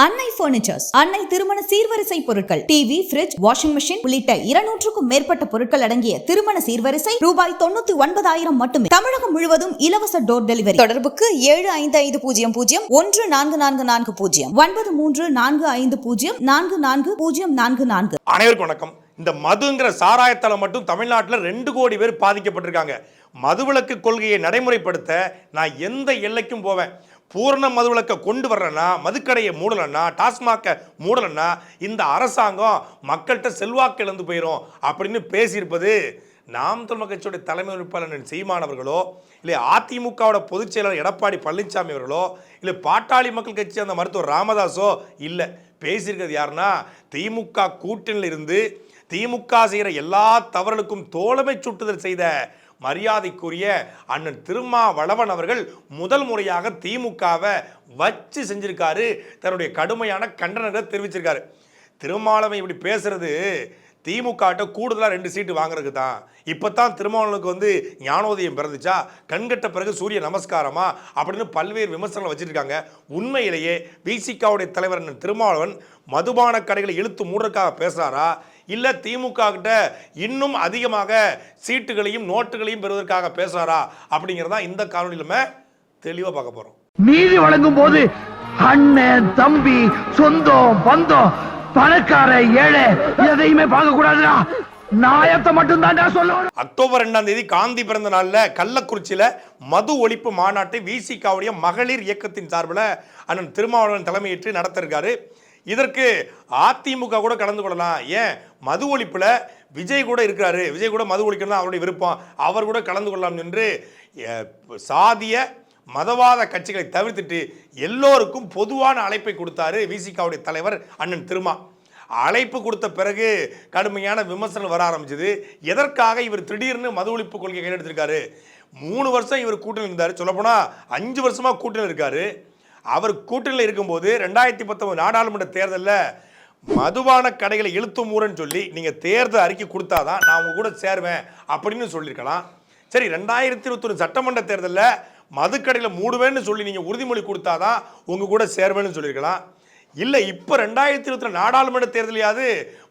அன்னை பர்னிச்சர்ஸ் அன்னை திருமண சீர்வரிசை பொருட்கள் டிவி ஃபிரிட்ஜ் வாஷிங் மெஷின் உள்ளிட்ட இருநூற்றுக்கும் மேற்பட்ட பொருட்கள் அடங்கிய திருமண சீர்வரிசை ரூபாய் தொண்ணூத்தி ஒன்பதாயிரம் மட்டுமே. தமிழகம் முழுவதும் இலவச டோர் டெலிவரி தொடர்புக்கு ஏழு ஐந்து ஐந்து பூஜ்ஜியம் பூஜ்ஜியம் ஒன்று நான்கு நான்கு நான்கு பூஜ்ஜியம் ஒன்பது மூன்று நான்கு ஐந்து பூஜ்ஜியம் நான்கு நான்கு பூஜ்ஜியம் நான்கு நான்கு. அனைவருக்கும் வணக்கம். இந்த மதுங்கிற சாராயத்தால மட்டும் தமிழ்நாட்டில் ரெண்டு கோடி பேர் பாதிக்கப்பட்டிருக்காங்க. மதுவிலக்கு கொள்கையை நடைமுறைப்படுத்த நான் எந்த எல்லைக்கும் போவேன். பூரண மதுவிலக்கை கொண்டு வர்றேன்னா மதுக்கடையை மூடலைன்னா டாஸ்மாகை மூடலைன்னா இந்த அரசாங்கம் மக்கள்கிட்ட செல்வாக்கு இழந்து போயிடும் அப்படின்னு பேசியிருப்பது நாம் தமிழ் கட்சியுடைய தலைமை உறுப்பினர் சீமான் அவர்களோ இல்லை அதிமுகவோட பொதுச் செயலாளர் எடப்பாடி பழனிசாமி அவர்களோ இல்லை பாட்டாளி மக்கள் கட்சி அந்த மருத்துவர் ராமதாஸோ இல்லை. பேசியிருக்கிறது யாருன்னா திமுக கூட்டணியில் இருந்து திமுக செய்கிற எல்லா தவறுகளுக்கும் தோழமை சுட்டுதல் செய்த மரியாதைக்குரிய அண்ணன் திருமாவளவன் அவர்கள் முதல் முறையாக திமுகவை வச்சு செஞ்சிருக்காரு. தன்னுடைய கடுமையான கண்டனத்தை தெரிவிச்சிருக்காரு. திருமாவளவன் இப்படி பேசுறது திமுகட்ட கூடுதலாக ரெண்டு சீட்டு வாங்குறதுக்கு தான். இப்போ தான் திருமாவளவனுக்கு வந்து ஞானோதயம் பிறந்துச்சா? கண்கட்ட பிறகு சூரிய நமஸ்காரமா? அப்படின்னு பல்வேறு விமர்சனங்கள் வச்சுருக்காங்க. உண்மையிலேயே விசிகாவுடைய தலைவர் அண்ணன் திருமாவளவன் மதுபான கடைகளை இழுத்து மூடுறதுக்காக பேசுகிறாரா இல்லை திமுக கிட்ட இன்னும் அதிகமாக சீட்டுகளையும் நோட்டுகளையும் பெறுவதற்காக பேசுறாரா அப்படிங்கிறதா இந்த காணொலியில் நம்ம தெளிவாக பார்க்க போகிறோம் நீதி வழங்கும் போது அண்ணன் தம்பி சொந்தம் பந்தம் பணக்கார ஏழை எதையுமே பார்க்க கூடாதுடா. நாயத்தை மட்டும் தான்டா சொல்லணும். அக்டோபர் ரெண்டாம் தேதி காந்தி பிறந்த நாளில் கள்ளக்குறிச்சியில் மது ஒழிப்பு மாநாட்டை விசிகாவுடைய மகளிர் இயக்கத்தின் சார்பில் அண்ணன் திருமாவளவன் தலைமையேற்று நடத்திருக்காரு. இதற்கு அதிமுக கூட கலந்து கொள்ளலாம். ஏன்? மது ஒழிப்பில் விஜய் கூட இருக்கிறாரு. விஜய் கூட மது ஒழிக்கணும் அவருடைய விருப்பம். அவர் கூட கலந்து கொள்ளலாம் என்று சாதிய மதவாத கட்சிகளை தவிர்த்துட்டு எல்லோருக்கும் பொதுவான அழைப்பை கொடுத்தாரு விசிகாவுடைய தலைவர் அண்ணன் திருமா. அழைப்பு கொடுத்த பிறகு கடுமையான விமர்சனம் வர ஆரம்பிச்சது. எதற்காக இவர் திடீர்னு மது ஒழிப்பு கொள்கை கையெழுத்திருக்காரு? மூணு வருஷம் இவர் கூட்டணி இருந்தார். சொல்லப்போனால் அஞ்சு வருஷமாக கூட்டணி இருக்காரு. அவர் கூட்டணியில் இருக்கும்போது ரெண்டாயிரத்தி பத்தொன்பது நாடாளுமன்ற தேர்தலில் மதுபான கடைகளை இழுத்து மூறன்னு சொல்லி நீங்கள் தேர்தல் அறிக்கை கொடுத்தாதான் நான் உங்க கூட சேருவேன் அப்படின்னு சொல்லியிருக்கலாம். சரி ரெண்டாயிரத்தி இருபத்தொன்று சட்டமன்ற தேர்தலில் மதுக்கடையில் மூடுவேன்னு சொல்லி நீங்கள் உறுதிமொழி கொடுத்தாதான் உங்கள் கூட சேருவேன்னு சொல்லியிருக்கலாம். இல்லை இப்போ ரெண்டாயிரத்தி இருபத்தி நாடாளுமன்ற தேர்தலையாவது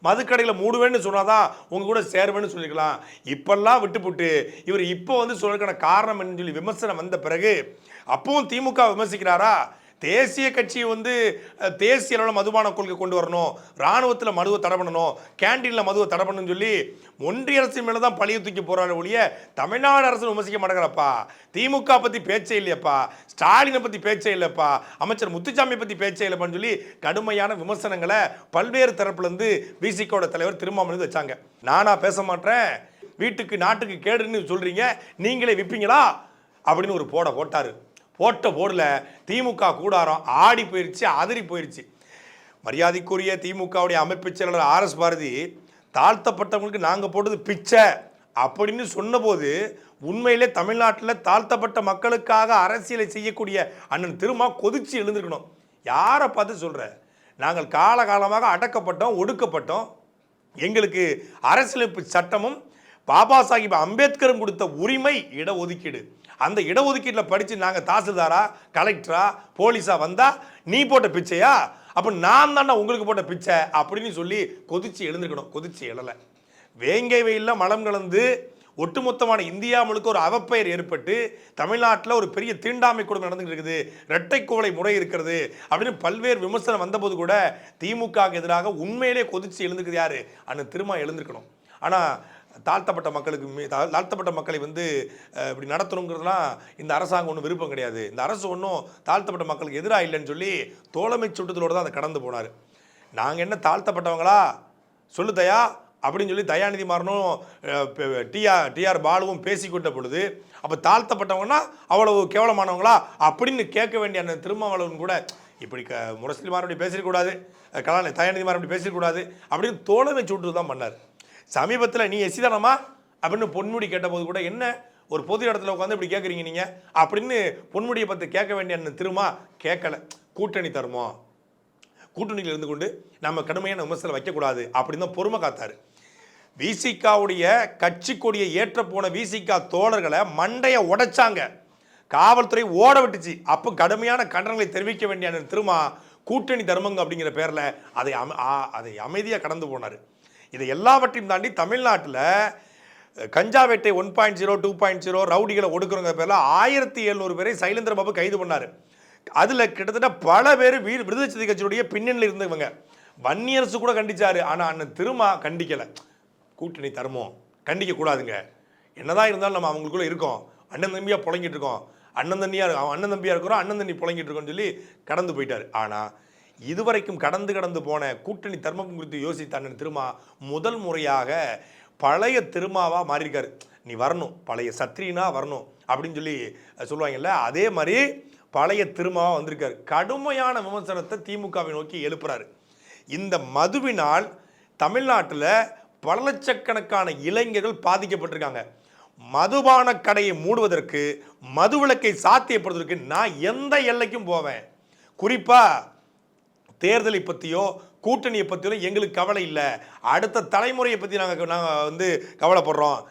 மதுக்கடையில் மூடுவேன்னு சொன்னாதான் உங்கள் கூட சேருவேன்னு சொல்லியிருக்கலாம். இப்பெல்லாம் விட்டுப்புட்டு இவர் இப்போ வந்து சொல்றதுக்கான காரணம் என்னன்னு சொல்லி விமர்சனம் வந்த பிறகு அப்பவும் திமுக விமர்சிக்கிறாரா? தேசிய கட்சி வந்து தேசிய அளவில் மதுபான கொள்கை கொண்டு வரணும். இராணுவத்தில் மதுவை தடை பண்ணணும். கேண்டீனில் மதுவை தடை பண்ணணும்னு சொல்லி ஒன்றிய அரசின் மேலே தான் பழிய தூக்கி போகிறாரு ஒழிய தமிழ்நாடு அரசு விமர்சிக்க மாட்டேங்கிறப்பா. திமுக பற்றி பேச்சே இல்லையப்பா. ஸ்டாலினை பற்றி பேச்சே இல்லைப்பா அமைச்சர் முத்துச்சாமி பற்றி பேச்சே இல்லைப்பான்னு சொல்லி கடுமையான விமர்சனங்களை பல்வேறு தரப்புலேருந்து பிசிகோட தலைவர் திருமாமணி வச்சாங்க. நானா பேச மாட்டேன். வீட்டுக்கு நாட்டுக்கு கேடுன்னு சொல்கிறீங்க நீங்களே விற்பீங்களா அப்படின்னு ஒரு போட போட்டார். போட்ட போர்டில் திமுக கூடாரம் ஆடி போயிருச்சு அதிரி போயிருச்சு. மரியாதைக்குரிய திமுகவுடைய அமைப்பு செயலாளர் ஆர்எஸ் பாரதி தாழ்த்தப்பட்டவங்களுக்கு நாங்கள் போட்டது பிச்சை அப்படின்னு சொன்னபோது உண்மையிலே தமிழ்நாட்டில் தாழ்த்தப்பட்ட மக்களுக்காக அரசியலை செய்யக்கூடிய அண்ணன் திருமா கொதிச்சு எழுந்திருக்கணும். யாரை பார்த்து சொல்கிற நாங்கள் காலகாலமாக அடக்கப்பட்டோம் ஒடுக்கப்பட்டோம். எங்களுக்கு அரசியலமைப்பு சட்டமும் பாபா சாஹிப் அம்பேத்கரும் கொடுத்த உரிமை இடஒதுக்கீடு அந்த இடஒதுக்கீட்டில் படித்து நாங்கள் தாசில்தாரா கலெக்டரா போலீஸாக வந்தால் நீ போட்ட பிச்சையா? அப்போ நான் தானே உங்களுக்கு போட்ட பிச்சை அப்படின்னு சொல்லி கொதிச்சு எழுந்திருக்கணும். கொதிச்சு எழலை. வேங்கை வெயிலில் மலம் கலந்து ஒட்டுமொத்தமான இந்தியா முழுக்க ஒரு அவப்பெயர் ஏற்பட்டு தமிழ்நாட்டில் ஒரு பெரிய தீண்டாமை குடும்பம் நடந்துகிட்டு இருக்குது. இரட்டை குவளை முறை இருக்கிறது அப்படின்னு பல்வேறு விமர்சனம் வந்தபோது கூட திமுகவுக்கு எதிராக உண்மையிலே கொதிச்சு எழுந்துக்குது யாரு? அண்ணன் திரும்ப எழுந்திருக்கணும். ஆனால் தாழ்த்தப்பட்ட மக்களுக்கு தா- தாழ்த்தப்பட்ட மக்களை வந்து இப்படி நடத்தணுங்கிறதுலாம் இந்த அரசாங்கம் ஒன்றும் விருப்பம் கிடையாது. இந்த அரசு ஒன்றும் தாழ்த்தப்பட்ட மக்களுக்கு எதிராக இல்லைன்னு சொல்லி தோழமை சுட்டத்திலோடு தான் அதை கடந்து போனார். நாங்கள் என்ன தாழ்த்தப்பட்டவங்களா? சொல்லு தயா அப்படின்னு சொல்லி தயாநிதி மாறனும் டிஆர் டிஆர் பாலுவும் பேசிக்கொண்ட பொழுது அப்போ தாழ்த்தப்பட்டவங்கன்னா அவ்வளவு கேவலமானவங்களா? அப்படின்னு கேட்க வேண்டிய அந்த திருமாவளவன் கூட இப்படி க முரசிலிமார் பேசிடக்கூடாது கலாநிதி தயாநிதி மாறன் அப்படி பேசிடக்கூடாது அப்படின்னு தோழமை சுட்டு தான் பண்ணார். சமீபத்தில் நீ எசி தானம்மா அப்படின்னு பொன்முடி கேட்டபோது கூட என்ன? ஒரு பொது இடத்துல உட்காந்து இப்படி கேட்குறீங்க நீங்கள் அப்படின்னு பொன்முடியை பற்றி கேட்க வேண்டிய அண்ணன் திருமா கேட்கல. கூட்டணி தருமோ? கூட்டணியில் இருந்து கொண்டு நம்ம கடுமையான விமர்சனம் வைக்கக்கூடாது அப்படின்னு தான் பொறுமை காத்தார். விசிகாவுடைய கட்சி கொடியை ஏற்ற போன விசிகா தோழர்களை மண்டையை உடைச்சாங்க. காவல்துறை ஓட விட்டுச்சு. அப்போ கடுமையான கண்டனங்களை தெரிவிக்க வேண்டிய திருமா கூட்டணி தர்மங்க அப்படிங்கிற பேரில் அதை அம ஆ- அதை அமைதியாக கடந்து போனார். இதை எல்லாவற்றையும் தாண்டி தமிழ்நாட்டில் கஞ்சா வேட்டை one point zero two point zero ரவுடிகளை ஒடுக்குறவங்க பேரில் ஆயிரத்தி எழுநூறு பேரை சைலேந்திர பாபு கைது பண்ணார். அதில் கிட்டத்தட்ட பல பேர் வீர் விருதுச்சதி கட்சியுடைய பின்னணியில் இருந்தவங்க. வன்னியரசு கூட கண்டிச்சார். ஆனால் அண்ணன் திருமா கண்டிக்கலை. கூட்டணி தர்மம். கண்டிக்க கூடாதுங்க. என்னதான் இருந்தாலும் நம்ம அவங்களுக்குள்ளே இருக்கோம். அண்ணன் தம்பியாக புழங்கிட்டு இருக்கோம். அண்ணன் தண்ணியாக அவன் அண்ணன் தம்பியாக இருக்கிறோம். அண்ணன் தண்ணி புழங்கிட்டு இருக்கோம்னு சொல்லி கடந்து போயிட்டார். ஆனால் இதுவரைக்கும் கடந்து கடந்து போன கூட்டணி தர்மம் குறித்து யோசித்த அண்ணன் திருமா முதல் முறையாக பழைய திருமாவாக மாறியிருக்காரு. நீ வரணும் பழைய சத்ரினா வரணும் அப்படின்னு சொல்லி சொல்லுவாங்கல்ல அதே மாதிரி பழைய திருமாவாக வந்திருக்காரு. கடுமையான விமர்சனத்தை திமுகவை நோக்கி எழுப்புறாரு. இந்த மதுவினால் தமிழ்நாட்டில் பல லட்சக்கணக்கான இளைஞர்கள் பாதிக்கப்பட்டிருக்காங்க. மதுபான கடையை மூடுவதற்கு மதுவிலக்கை சாத்தியப்படுவதற்கு நான் எந்த எல்லைக்கும் போவேன். குறிப்பாக தேர்தலை பற்றியோ கூட்டணியை பற்றியோ எங்களுக்கு கவலை இல்லை. அடுத்த தலைமுறையை பற்றி நாங்கள் நாங்கள் வந்து கவலைப்படுறோம்.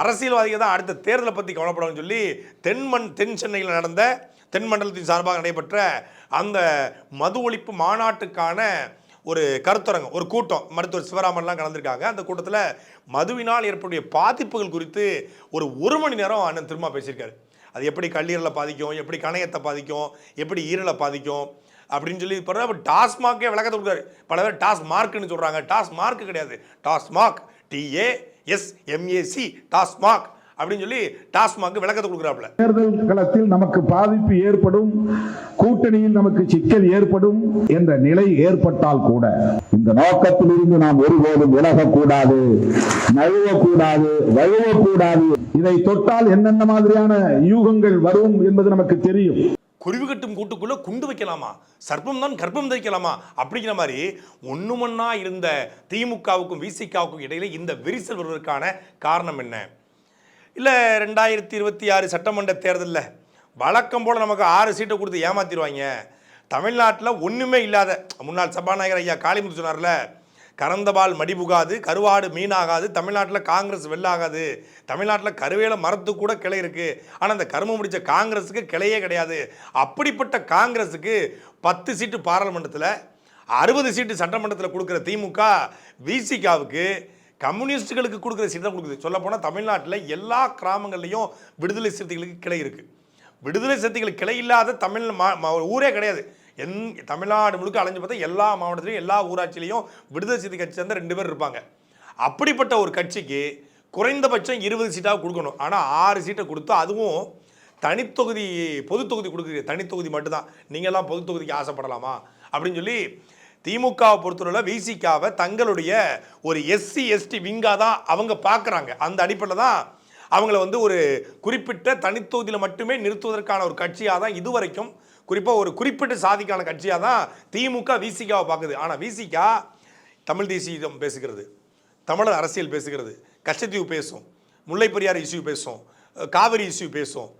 அரசியல்வாதிகள் தான் அடுத்த தேர்தலை பற்றி கவலைப்படணும்னு சொல்லி தென்மண் தென் சென்னையில் நடந்த தென் மண்டலத்தின் சார்பாக நடைபெற்ற அந்த மது ஒழிப்பு மாநாட்டுக்கான ஒரு கருத்தரங்கம் ஒரு கூட்டம் மருத்துவர் சிவராமன்லாம் கலந்துருக்காங்க. அந்த கூட்டத்தில் மதுவினால் ஏற்படக்கூடிய பாதிப்புகள் குறித்து ஒரு ஒரு மணி நேரம் அண்ணன் திரும்ப பேசியிருக்காரு. அது எப்படி கல்லீரலை பாதிக்கும் எப்படி கணையத்தை பாதிக்கும் எப்படி ஈரலை பாதிக்கும் அப்படின்னு சொல்லி பார்த்தா டாஸ்மாகே விளக்கத்தை கொடுக்குறாரு. பல பேர் டாஸ் மார்க்னு சொல்கிறாங்க டாஸ் மார்க் கிடையாது Tasmac T A S M A C Tasmac அப்படின்னு சொல்லி டாஸ்மாக் விளக்கத்தை கொடுக்குறாப்புல. தேர்தல் களத்தில் நமக்கு பாதிப்பு ஏற்படும் கூட்டணியில் நமக்கு சிக்கல் ஏற்படும் என்ற நிலை ஏற்பட்டால் கூட இந்த நோக்கத்திலிருந்து நாம் ஒருபோதும் விலகக்கூடாது நழுவக்கூடாது வழுவக்கூடாது. இதை தொட்டால் என்னென்ன மாதிரியான யூகங்கள் வரும் என்பது நமக்கு தெரியும். குருவி கட்டும் கூட்டுக்குள்ளே குண்டு வைக்கலாமா? சர்ப்பம் தான் கர்ப்பம் தைக்கலாமா அப்படிங்கிற மாதிரி ஒண்ணு மண்ணா இருந்த திமுகவுக்கும் விசிகாவுக்கும் இடையில இந்த விரிசல் வருவதற்கான காரணம் என்ன? இல்லை ரெண்டாயிரத்தி இருபத்தி ஆறு சட்டமன்ற தேர்தலில் வழக்கம் போல் நமக்கு ஆறு சீட்டை கொடுத்து ஏமாத்திடுவாங்க. தமிழ்நாட்டில் ஒன்றுமே இல்லாத முன்னாள் சபாநாயகர் ஐயா காளிமுத்து சொன்னார்ல கறந்தபால் மடிபுகாது கருவாடு மீனாகாது தமிழ்நாட்டில் காங்கிரஸ் வெள்ளாகாது தமிழ்நாட்டில் கருவேல மரத்து கூட கிளை இருக்குது ஆனால் அந்த கரும முடித்த காங்கிரஸுக்கு கிளையே கிடையாது. அப்படிப்பட்ட காங்கிரஸுக்கு பத்து சீட்டு பாராளுமன்றத்தில் அறுபது சீட்டு சட்டமன்றத்தில் கொடுக்குற திமுக விசிகாவுக்கு கம்யூனிஸ்டுகளுக்கு கொடுக்குற சீட்டு தான் கொடுக்குது. சொல்லப்போனால் தமிழ்நாட்டில் எல்லா கிராமங்கள்லேயும் விடுதலை சிறுத்தைகளுக்கு கிளை இருக்குது விடுதலை சிறுத்தைகள் கிளை இல்லாத தமிழ் ஊரே கிடையாது. எந் தமிழ்நாடு முழுக்க அலைஞ்சு பார்த்தா எல்லா மாவட்டத்திலையும் எல்லா ஊராட்சியிலையும் விடுதலை சிறுத்தை கட்சி சேர்ந்த ரெண்டு பேர் இருப்பாங்க. அப்படிப்பட்ட ஒரு கட்சிக்கு குறைந்தபட்சம் இருபது சீட்டாக கொடுக்கணும். ஆனால் ஆறு சீட்டை கொடுத்து அதுவும் தனித்தொகுதி பொது தொகுதி கொடுக்குற தனித்தொகுதி மட்டும்தான். நீங்கள்லாம் பொது தொகுதிக்கு ஆசைப்படலாமா? அப்படின்னு சொல்லி திமுகவை பொறுத்தவரை விசிகாவை தங்களுடைய ஒரு எஸ்சி எஸ்டி விங்காக தான் அவங்க பார்க்குறாங்க. அந்த அடிப்படையில் தான் அவங்கள வந்து ஒரு குறிப்பிட்ட தனித்தொகுதியில் மட்டுமே நிறுத்துவதற்கான ஒரு கட்சியாக தான் இதுவரைக்கும் குறிப்பாக ஒரு குறிப்பிட்ட சாதிக்கான கட்சியாக தான் திமுக விசிகாவை பார்க்குது. ஆனால் விசிகா தமிழ் தேசியம் பேசுகிறது. தமிழர் அரசியல் பேசுகிறது. கச்சத்தீவு பேசும். முல்லை பெரியார் இஷ்யூ பேசும். காவிரி இஷ்யூ பேசும்.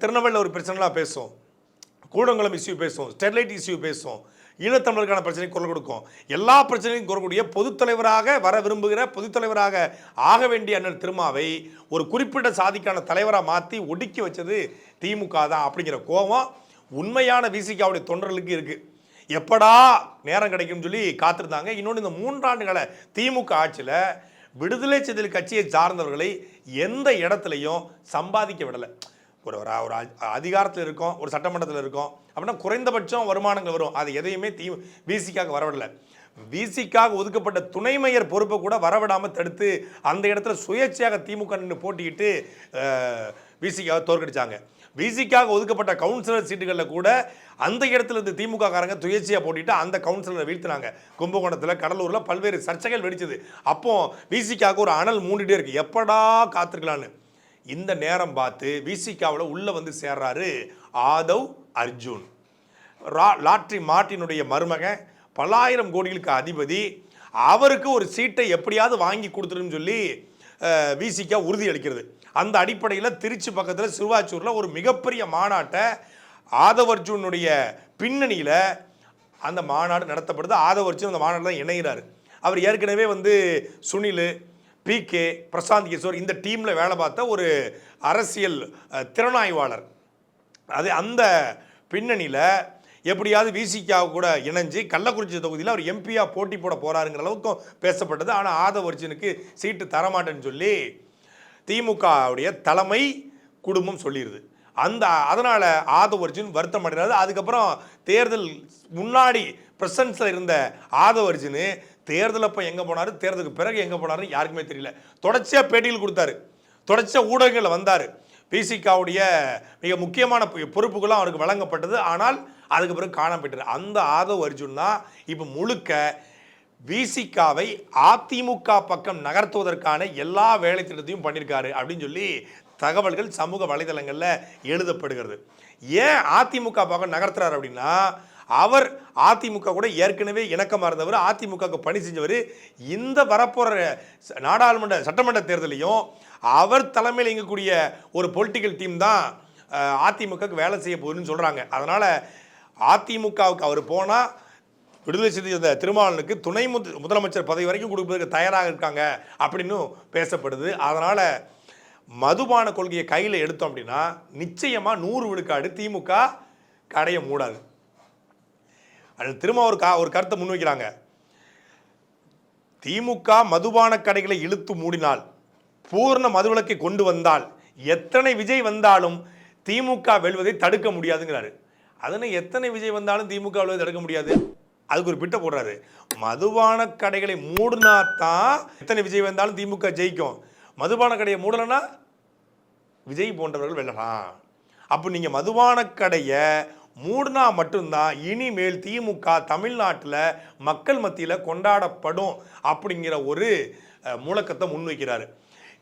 திருநெல்வேலியில் ஒரு பிரச்சனைலாம் பேசும். கூடங்குளம் இஷ்யூ பேசும். ஸ்டெர்லைட் இஷ்யூ பேசும். ஈழத்தமிழருக்கான பிரச்சனைக்கு குரல் கொடுக்கும். எல்லா பிரச்சனையும் கூறக்கூடிய பொதுத்தலைவராக வர விரும்புகிற பொதுத்தலைவராக ஆக வேண்டிய அண்ணன் திருமாவை ஒரு குறிப்பிட்ட சாதிக்கான தலைவராக மாற்றி ஒடுக்கி வச்சது திமுக தான் அப்படிங்கிற கோபம் உண்மையான விசிகாவுடைய தொண்டர்களுக்கு இருக்குது எப்படா நேரம் கிடைக்கும்னு சொல்லி காத்திருந்தாங்க. இன்னொன்று இந்த மூன்றாண்டுகளை திமுக ஆட்சியில் விடுதலை சிறுத்தைகள் கட்சியை சார்ந்தவர்களை எந்த இடத்துலையும் சம்பாதிக்க விடலை. ஒரு ஒரு ஒரு அதிகாரத்தில் இருக்கோம் ஒரு சட்டமன்றத்தில் இருக்கோம். அப்படின்னா குறைந்தபட்சம் வருமானங்கள் வரும். அது எதையுமே தீ விசிக்காக வரவிடல. விசிக்காக ஒதுக்கப்பட்ட துணை மேயர் பொறுப்பை கூட வரவிடாமல் தடுத்து அந்த இடத்துல சுயேட்சையாக திமுக நின்று போட்டிக்கிட்டு விசிக்காக தோற்கடிச்சாங்க. விசிக்காக ஒதுக்கப்பட்ட கவுன்சிலர் சீட்டுகளில் கூட அந்த இடத்துல இருந்து திமுக காரங்க துயர்ச்சியாக போட்டிட்டு அந்த கவுன்சிலரை வீழ்த்தினாங்க. கும்பகோணத்தில் கடலூரில் பல்வேறு சர்ச்சைகள் வெடிச்சது. அப்போ விசிக்காக ஒரு அனல் மூண்டுட்டே இருக்கு. எப்படா காத்திருக்கலான்னு இந்த நேரம் பார்த்து விசிகாவில் உள்ளே வந்து சேர்றாரு ஆதவ் அர்ஜுன். ரா லாட்ரி மார்ட்டினுடைய மருமகன் பல்லாயிரம் கோடிகளுக்கு அதிபதி. அவருக்கு ஒரு சீட்டை எப்படியாவது வாங்கி கொடுத்துருன்னு சொல்லி விசிகா உறுதி அளிக்கிறது அந்த அடிப்படையில் திருச்சி பக்கத்தில் சிறுவாச்சூரில் ஒரு மிகப்பெரிய மாநாட்டை ஆதவர்ஜுனுடைய பின்னணியில் அந்த மாநாடு நடத்தப்படுது. ஆதவர்ஜுன் அந்த மாநாட்டில் தான் இணைகிறாரு அவர் ஏற்கனவே வந்து சுனில் பிகே பிரசாந்த் கிஷோர் இந்த டீமில் வேலை பார்த்த ஒரு அரசியல் திறனாய்வாளர். அது அந்த பின்னணியில் எப்படியாவது விசிகா கூட இணைஞ்சு கள்ளக்குறிச்சி தொகுதியில் அவர் எம்பியா போட்டி போட போகிறாருங்கிற அளவுக்கும் பேசப்பட்டது. ஆனால் ஆதவர்ஜுனுக்கு சீட்டு தரமாட்டேன்னு சொல்லி திமுகவுடைய தலைமை குடும்பம் சொல்லிடுது அந்த அதனால் ஆதவ அர்ஜுன் வருத்தம் அடைகிறாரு. அதுக்கப்புறம் தேர்தல் முன்னாடி பிரசன்ஸில் இருந்த ஆதவ தேர்தல் அப்போ எங்கே போனார்? தேர்தலுக்கு பிறகு எங்கே போனாருன்னு யாருக்குமே தெரியல. தொடர்ச்சியாக பேட்டியில் கொடுத்தாரு. தொடர்ச்சியாக ஊடகங்களில் வந்தார். பிசிகாவுடைய மிக முக்கியமான பொ- பொறுப்புகளும் அவருக்கு வழங்கப்பட்டது. ஆனால் அதுக்கு பிறகு காணப்பட்டார் அந்த ஆதவ் அர்ஜுன் தான் இப்போ முழுக்க விசிகாவை அதிமுக பக்கம் நகர்த்துவதற்கான எல்லா வேலை திட்டத்தையும் பண்ணியிருக்காரு அப்படின்னு சொல்லி தகவல்கள் சமூக வலைதளங்களில் எழுதப்படுகிறது. ஏன் அதிமுக பக்கம் நகர்த்துறாரு அப்படின்னா அவர் அதிமுக கூட ஏற்கனவே இணக்கமாக இருந்தவர் அதிமுகவுக்கு பணி செஞ்சவர். இந்த வரப்போகிற நாடாளுமன்ற சட்டமன்ற தேர்தலையும் அவர் தலைமையில் இயங்கக்கூடிய ஒரு பொலிட்டிக்கல் டீம் தான் அதிமுகவுக்கு வேலை செய்ய போகுதுன்னு சொல்கிறாங்க அதனால் அதிமுகவுக்கு அவர் போனால் விடுதலை செய்தி அந்த திருமாவளனுக்கு துணை முத முதலமைச்சர் பதவி வரைக்கும் கொடுப்பதற்கு தயாராக இருக்காங்க அப்படின்னு பேசப்படுது. அதனால் மதுபான கொள்கையை கையில் எடுத்தோம் அப்படின்னா நிச்சயமாக நூறு விழுக்காடு திமுக கடையை மூடாது. அது திரும்ப ஒரு கா ஒரு கருத்தை முன்வைக்கிறாங்க. திமுக மதுபான கடைகளை இழுத்து மூடினால் பூர்ண மதுவிலக்கை கொண்டு வந்தால் எத்தனை விஜய் வந்தாலும் திமுக வெல்வதை தடுக்க முடியாதுங்கிறாரு. அதனால் எத்தனை விஜய் வந்தாலும் திமுக வெல்வதை தடுக்க முடியாது? அதுக்கு ஒரு பிட்டை போடுறாரு. மதுபான கடைகளை மூடினா தான் எத்தனை விஜய் வந்தாலும் திமுக ஜெயிக்கும். மதுபான கடையை மூடலைன்னா விஜய் போன்றவர்கள் வெல்லலாம். அப்போ நீங்கள் மதுபான கடையை மூடினா மட்டும்தான் இனிமேல் திமுக தமிழ்நாட்டில் மக்கள் மத்தியில் கொண்டாடப்படும் அப்படிங்கிற ஒரு முழக்கத்தை முன்வைக்கிறாரு.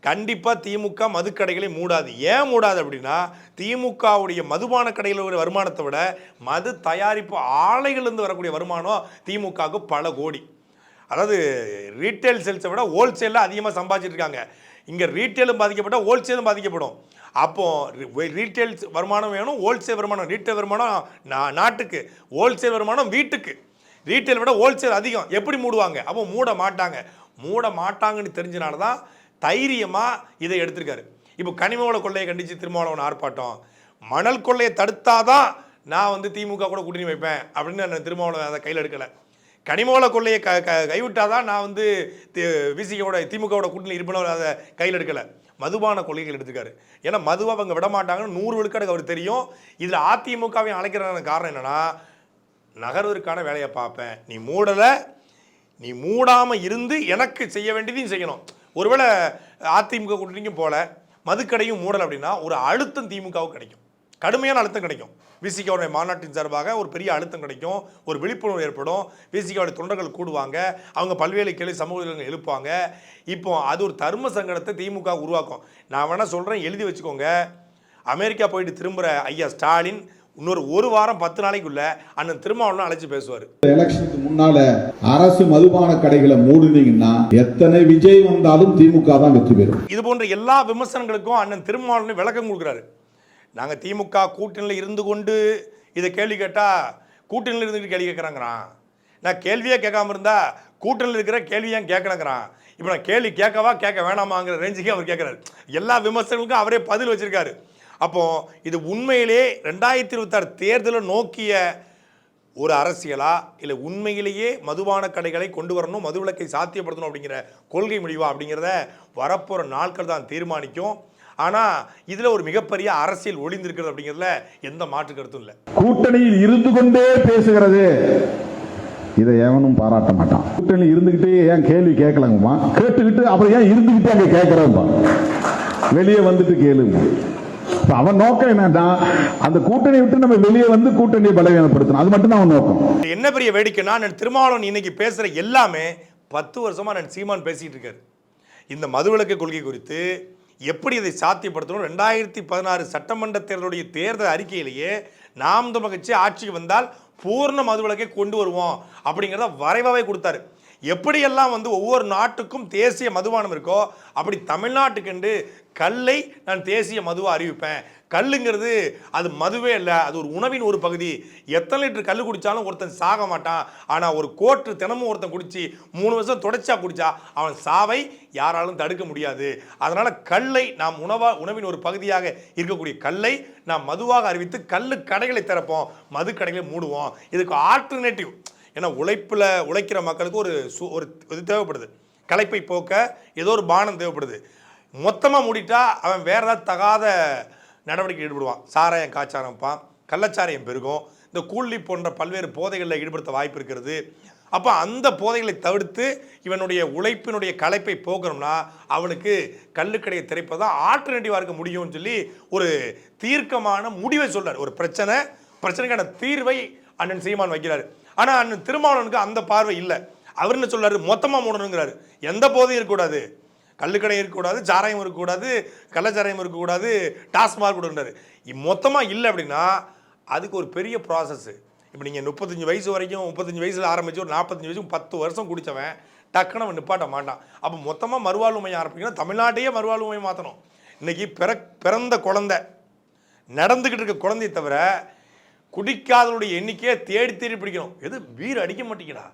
கண்டிப்பாக திமுக மதுக்கடைகளை மூடாது. ஏன் மூடாது அப்படின்னா திமுகவுடைய மதுபான கடையில் வர வருமானத்தை விட மது தயாரிப்பு ஆலைகள்லேருந்து வரக்கூடிய வருமானம் திமுகவுக்கு பல கோடி. அதாவது ரீட்டைல் சேல்ஸை விட ஹோல்சேலில் அதிகமாக சம்பாதிச்சிட்டு இருக்காங்க. இங்கே ரீட்டைலும் பாதிக்கப்பட்ட ஹோல்சேலும் பாதிக்கப்படும். அப்போது ரீட்டைல் வருமானம் வேணும் ஹோல்சேல் வருமானம் ரீட்டைல் வருமானம் நா- நாட்டுக்கு. ஹோல்சேல் வருமானம் வீட்டுக்கு. ரீட்டைல் விட ஹோல்சேல் அதிகம். எப்படி மூடுவாங்க? அப்போ மூட மாட்டாங்க. மூட மாட்டாங்கன்னு தெரிஞ்சனால தான் தைரியமாக இதை எடுத்திருக்காரு. இப்போ கனிமவள கொள்ளையை கண்டித்து திருமாவளவன் ஆர்ப்பாட்டம். மணல் கொள்ளையை தடுத்தாதான் நான் வந்து திமுக கூட கூட்டணி வைப்பேன் அப்படின்னு நான் திருமாவளவன் அதை கையில் எடுக்கலை. கனிமவள கொள்ளையை க க கைவிட்டாதான் நான் வந்து விசிகோட திமுகவோட கூட்டணி இருப்பினர் அதை கையில் எடுக்கலை. மதுபான கொள்கைகள் எடுத்துக்காரு ஏன்னா மதுவை அவங்க விட மாட்டாங்கன்னு நூறு விழுக்காடு அவர் தெரியும். இதில் அதிமுகவையும் அழைக்கிறதான காரணம் என்னென்னா நகர்வதற்கான வேலையை பார்ப்பேன். நீ மூடலை நீ மூடாமல் இருந்து எனக்கு செய்ய வேண்டியதையும் செய்யணும். ஒருவேளை அதிமுக கூட்டணிக்கும் போல மதுக்கடையும் மூடல் அப்படின்னா ஒரு அழுத்தம் திமுகவுக்கு கிடைக்கும். கடுமையான அழுத்தம் கிடைக்கும். விசிகாவுடைய மாநாட்டின் சார்பாக ஒரு பெரிய அழுத்தம் கிடைக்கும். ஒரு விழிப்புணர்வு ஏற்படும். விசிகாவுடைய தொண்டர்கள் கூடுவாங்க. அவங்க பல்வேறு கேள்வி சமூக எழுப்பாங்க இப்போ அது ஒரு தர்ம சங்கடத்தை திமுக உருவாக்கும். நான் வேணால் சொல்கிறேன் எழுதி வச்சுக்கோங்க. அமெரிக்கா போயிட்டு திரும்புகிற ஐயா ஸ்டாலின் இன்னொரு ஒரு வாரம் பத்து நாளைக்குள்ள அண்ணன் திருமாவளவன் அழைச்சி பேசுவார். எலெக்ஷனுக்கு முன்னால அரசு மதுபான கடைகளை மூடுனீங்கன்னா எத்தனை விஜய் வந்தாலும் திமுக தான் வெற்றி பெறும். இது போன்ற எல்லா விமர்சனங்களுக்கும் அண்ணன் திருமாவளவன் விளக்கம் கொடுக்குறாரு. நாங்கள் திமுக கூட்டணியில் இருந்து கொண்டு இதை கேள்வி கேட்டால் கூட்டணியில் இருந்துட்டு கேள்வி கேட்குறாங்கிறான் நான் கேள்வியே கேட்காம இருந்தா கூட்டணியில் இருக்கிற கேள்வி ஏன் கேட்கணுங்கிறான் இப்போ நான் கேள்வி கேட்கவா கேட்க வேணாமாங்கிற ரேஞ்சுக்கே அவர் கேட்குறாரு எல்லா விமர்சனங்களுக்கும் அவரே பதில் வச்சிருக்காரு. அப்போ இது உண்மையிலே ரெண்டாயிரத்தி இருபத்தாறு தேர்தலை நோக்கிய ஒரு அரசியலா? இல்லை உண்மையிலேயே மதுபான கடைகளை கொண்டு வரணும் மதுவிலக்கை சாத்தியப்படுத்தணும் அப்படிங்கிற கொள்கை முடிவா? அப்படிங்கிறத வரப்போகிற நாட்கள் தான் தீர்மானிக்கும். ஆனால் இதில் ஒரு மிகப்பெரிய அரசியல் ஒளிந்திருக்கிறது அப்படிங்கிறதுல எந்த மாற்று கருத்தும் இல்லை. கூட்டணியில் இருந்து கொண்டே பேசுகிறது. இதை எவனும் பாராட்ட மாட்டான். கூட்டணியில் இருந்துகிட்டே ஏன் கேள்வி கேட்கலங்கம்மா? கேட்டுக்கிட்டு அப்புறம் ஏன் இருந்துகிட்டே அங்கே கேட்கறப்பா வெளியே வந்துட்டு கேளுங்க. அவன் நோக்கம் என்னன்னா அந்த கூட்டணி விட்டு நம்ம வெளியே வந்து கூட்டணியை பலவீனப்படுத்தணும். அது மட்டும் தான் அவன் நோக்கம். என்ன பெரிய வேடிக்கைன்னா நான் திருமாவளவன் இன்னைக்கு பேசுகிற எல்லாமே பத்து வருஷமா நான் சீமான் பேசிட்டு இருக்காரு. இந்த மதுவிலக்கு கொள்கை குறித்து எப்படி இதை சாத்தியப்படுத்தணும்? ரெண்டாயிரத்தி பதினாறு சட்டமன்ற தேர்தலுடைய தேர்தல் அறிக்கையிலேயே நாம் தமிழ் கட்சி ஆட்சிக்கு வந்தால் பூர்ண மதுவிலக்கை கொண்டு வருவோம் அப்படிங்கிறத வரைவாவே கொடுத்தாரு. எப்படியெல்லாம் வந்து ஒவ்வொரு நாட்டுக்கும் தேசிய மதுபானம் இருக்கோ அப்படி தமிழ்நாட்டுக்கென்று கல்லை நான் தேசிய மதுவாக அறிவிப்பேன். கல்லுங்கிறது அது மதுவே இல்லை அது ஒரு உணவின் ஒரு பகுதி. எத்தனை லிட்டர் கல் குடித்தாலும் ஒருத்தன் சாக மாட்டான். ஆனால் ஒரு கோட்டு தினமும் ஒருத்தன் குடித்து மூணு வருஷம் தொடச்சா குடித்தா அவன் சாவை யாராலும் தடுக்க முடியாது. அதனால் கல்லை நாம் உணவாக உணவின் ஒரு பகுதியாக இருக்கக்கூடிய கல்லை நாம் மதுவாக அறிவித்து கல் கடைகளை திறப்போம். மது கடைகளை மூடுவோம். இதுக்கு ஆல்டர்னேட்டிவ் ஏன்னா உழைப்பில் உழைக்கிற மக்களுக்கு ஒரு சு ஒரு இது தேவைப்படுது. களைப்பை போக்க ஏதோ ஒரு பானம் தேவைப்படுது. மொத்தமாக மூடிட்டா அவன் வேற ஏதாவது தகாத நடவடிக்கை ஈடுபடுவான். சாராயம் காய்ச்சாரம்ப்பான் கள்ளச்சாராயம் பெருகும். இந்த கூலி போன்ற பல்வேறு போதைகளில் ஈடுபடுத்த வாய்ப்பு இருக்கிறது. அப்போ அந்த போதைகளை தவிர்த்து இவனுடைய உழைப்பினுடைய கலைப்பை போக்கணும்னா அவனுக்கு கள்ளுக்கடையை திரைப்பதான் ஆல்டர்னேட்டிவாக இருக்க முடியும்னு சொல்லி ஒரு தீர்க்கமான முடிவை சொல்கிறார் ஒரு பிரச்சனை பிரச்சனைக்கான தீர்வை அண்ணன் சீமான் வைக்கிறார். ஆனால் அண்ணன் திருமாவளவனுக்கு அந்த பார்வை இல்லை. அவர் என்ன சொல்கிறாரு மொத்தமாக மூடணுங்கிறாரு. எந்த போதையும் இருக்கக்கூடாது. கல்லுக்கடை இருக்கக்கூடாது சாராயம் இருக்கக்கூடாது கள்ளச்சாராயம் இருக்கக்கூடாது டாஸ்மார்க் கூடன்றாரு மொத்தமாக இல்லை அப்படின்னா அதுக்கு ஒரு பெரிய ப்ராசஸ்ஸு இப்போ நீங்கள் முப்பத்தஞ்சு வயசு வரைக்கும் முப்பத்தஞ்சு வயசில் ஆரம்பித்து ஒரு நாற்பத்தஞ்சு வயசுக்கு பத்து வருஷம் குடித்தவன் டக்குன்னு அவன் நிப்பாட்ட மாட்டான். அப்போ மொத்தமாக மறுவாழ்வு மையம் ஆரம்பிக்கணும். தமிழ்நாட்டையே மறுவாழ்வு மையம் மாற்றணும் இன்றைக்கி பிற பிறந்த குழந்தை நடந்துக்கிட்டு இருக்க குழந்தையை தவிர குடிக்காதவருடைய எண்ணிக்கையை தேடி தேடி பிடிக்கணும். எது? வீர் அடிக்க மாட்டேங்கிறா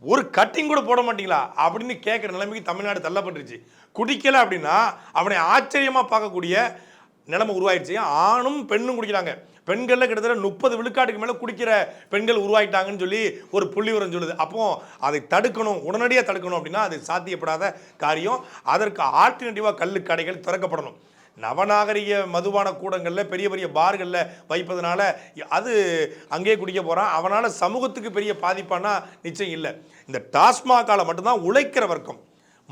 ஒரு கட்டிங் கூட போட மாட்டீங்களா? அப்படின்னு கேட்குற நிலைமைக்கு தமிழ்நாடு தள்ளப்பட்டுருச்சு. குடிக்கல அப்படின்னா அவனை ஆச்சரியமாக பார்க்கக்கூடிய நிலைமை உருவாயிடுச்சு. ஆணும் பெண்ணும் குடிக்கிறாங்க. பெண்களில் கிட்டத்தட்ட முப்பது விழுக்காட்டுக்கு மேலே குடிக்கிற பெண்கள் உருவாயிட்டாங்கன்னு சொல்லி ஒரு புள்ளி உரம் சொல்லுது. அப்போ அதை தடுக்கணும் உடனடியாக தடுக்கணும் அப்படின்னா அது சாத்தியப்படாத காரியம். அதற்கு ஆல்டர்னேட்டிவாக கல்லு கடைகள் திறக்கப்படணும். நவநாகரிக மதுபான கூடங்களில் பெரிய பெரிய பார்களில் வைப்பதனால அது அங்கேயே குடிக்க போகிறான் அவனால் சமூகத்துக்கு பெரிய பாதிப்பானா நிச்சயம் இல்லை. இந்த டாஸ்மாகால மட்டும்தான் உழைக்கிற வர்க்கம்.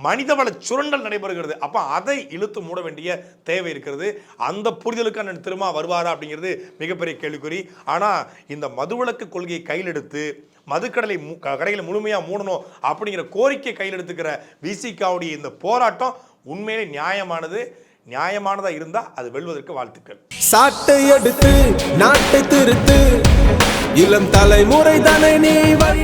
மனிதவள சுரண்டல் நடைபெறுகிறது. அப்போ அதை இழுத்து மூட வேண்டிய தேவை இருக்கிறது. அந்த புரிதலுக்கு அண்ணன் திருமா வருவாரா அப்படிங்கிறது மிகப்பெரிய கேள்விக்குறி. ஆனால் இந்த மதுவிலக்கு கொள்கையை கையில் எடுத்து மதுக்கடலை மு- கடைகளை முழுமையாக மூடணும் அப்படிங்கிற கோரிக்கை கையில் எடுத்துக்கிற விசிகாவுடைய இந்த போராட்டம் உண்மையிலே நியாயமானது. நியாயமானதா இருந்தா அது வெல்வதற்கு வாழ்த்துக்கள். சாட்டை எடுத்து நாட்டை திருத்து. இளம் தலைமுறை தானே நீ